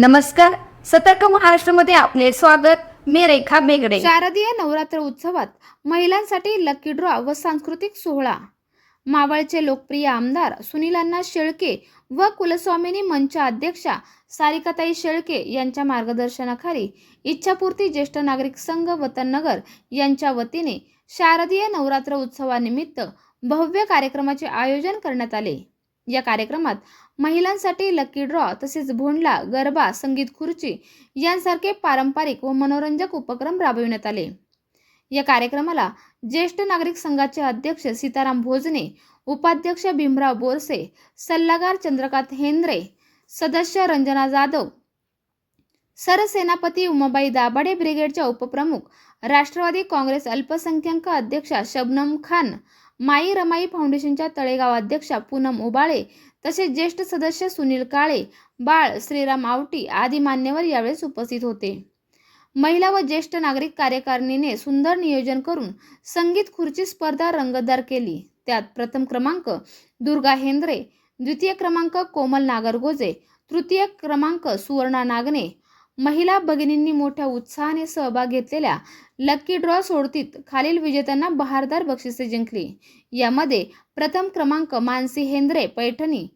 नमस्कार. सतर्क महाराष्ट्रामध्ये आपले स्वागत. मी रेखा बेगडे. शारदीय नवरात्र उत्सवात महिलांसाठी लकी ड्रॉ व सांस्कृतिक सोहळा. मावळचे लोकप्रिय आमदार सुनीलांना शेळके व कुलस्वामिनी मंच अध्यक्षा सारिकाताई शेळके यांच्या मार्गदर्शनाखाली इच्छापूर्ती ज्येष्ठ नागरिक संघ वतननगर यांच्या वतीने शारदीय नवरात्र उत्सवानिमित्त भव्य कार्यक्रमाचे आयोजन करण्यात आले. या कार्यक्रमात महिलांसाठी लकी ड्रॉ तसेच भोंडला गरबा संगीत खुर्ची यांसारखे पारंपरिक व मनोरंजक उपक्रम राबविण्यात आले. या कार्यक्रमाला ज्येष्ठ नागरिक संघाचे अध्यक्ष सीताराम भोजने उपाध्यक्ष भीमराव बोरसे सल्लागार चंद्रकांत हेंद्रे सदस्य रंजना जाधव सरसेनापती उमाबाई दाभाडे ब्रिगेडच्या उपप्रमुख राष्ट्रवादी काँग्रेस अल्पसंख्याक अध्यक्षा शबनम खान माई रमाई फाउंडेशनच्या तळेगाव अध्यक्षा पूनम उबाळे तसेच ज्येष्ठ सदस्य सुनील काळे बाळ श्रीराम आवटी आदी मान्यवर यावेळेस उपस्थित होते. महिला व ज्येष्ठ नागरिक कार्यकारिणीने सुंदर नियोजन करून संगीत खुर्ची स्पर्धा रंगतदार केली. त्यात प्रथम क्रमांक दुर्गा हेंद्रे द्वितीय क्रमांक कोमल नागरगोजे तृतीय क्रमांक सुवर्णा नागने महिला भगिनींनी मोठ्या उत्साहाने सहभाग घेतलेल्या लकी ड्रॉ सोडतीत खालील विजेत्यांना बहारदार बक्षिसे जिंकली. यामध्ये प्रथम क्रमांक मानसी हेंद्रे पैठणी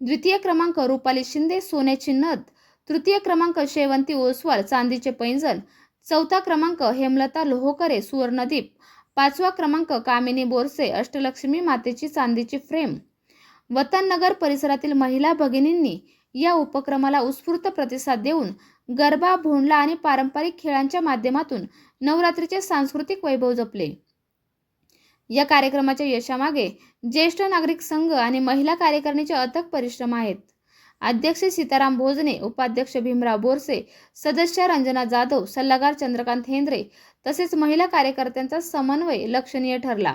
द्वितीय क्रमांक रुपाली शिंदे सोन्याची नथ तृतीय क्रमांक शेवंती ओसवाल चांदीचे पैंजण चौथा क्रमांक हेमलता लोहोकरे सुवर्णदीप पाचवा क्रमांक कामिनी बोरसे अष्टलक्ष्मी मातेची चांदीची फ्रेम. वतननगर परिसरातील महिला भगिनींनी या उपक्रमाला उत्स्फूर्त प्रतिसाद देऊन गरबा भोंडला आणि पारंपरिक खेळांच्या माध्यमातून नवरात्रीचे सांस्कृतिक वैभव जपले. या कार्यक्रमाच्या यशामागे ज्येष्ठ नागरिक संघ आणि महिला कार्यकारिणीचे अथक परिश्रम आहेत. अध्यक्ष सीताराम भोजने उपाध्यक्ष भीमराव बोरसे सदस्य रंजना जाधव सल्लागार चंद्रकांत हेंद्रे तसेच महिला कार्यकर्त्यांचा समन्वय लक्षणीय ठरला.